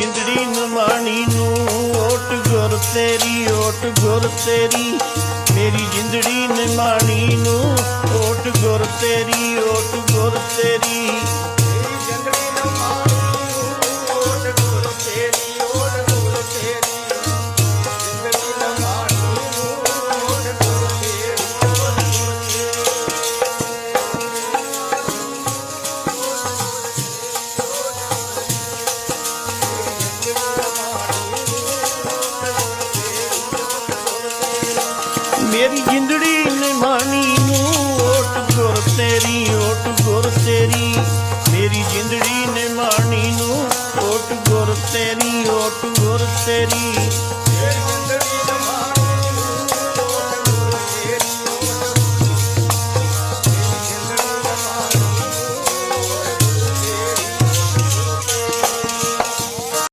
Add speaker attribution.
Speaker 1: ਜਿੰਦੜੀ ਨਮਾਣੀ ਨੂੰ, ਓਟ ਗੁਰ ਤੇਰੀ, ਓਟ ਗੁਰ ਤੇਰੀ। ਮੇਰੀ ਜਿੰਦੜੀ ਨਮਾਣੀ ਨੂੰ, ਓਟ ਗੁਰ ਤੇਰੀ, ਓਟ ਗੁਰ ਤੇਰੀ। ਮੇਰੀ ਜਿੰਦੜੀ ਨੇ ਮਾਣੀ ਨੂੰ ਓਟ ਗੁਰ ਤੇਰੀ, ਓਟ ਗੁਰ ਤੇਰੀ। ਮੇਰੀ ਜਿੰਦੜੀ ਨੇ ਮਾਣੀ ਨੂੰ ਓਟ ਗੁਰ ਤੇਰੀ, ਓਟ ਗੁਰ ਤੇਰੀ।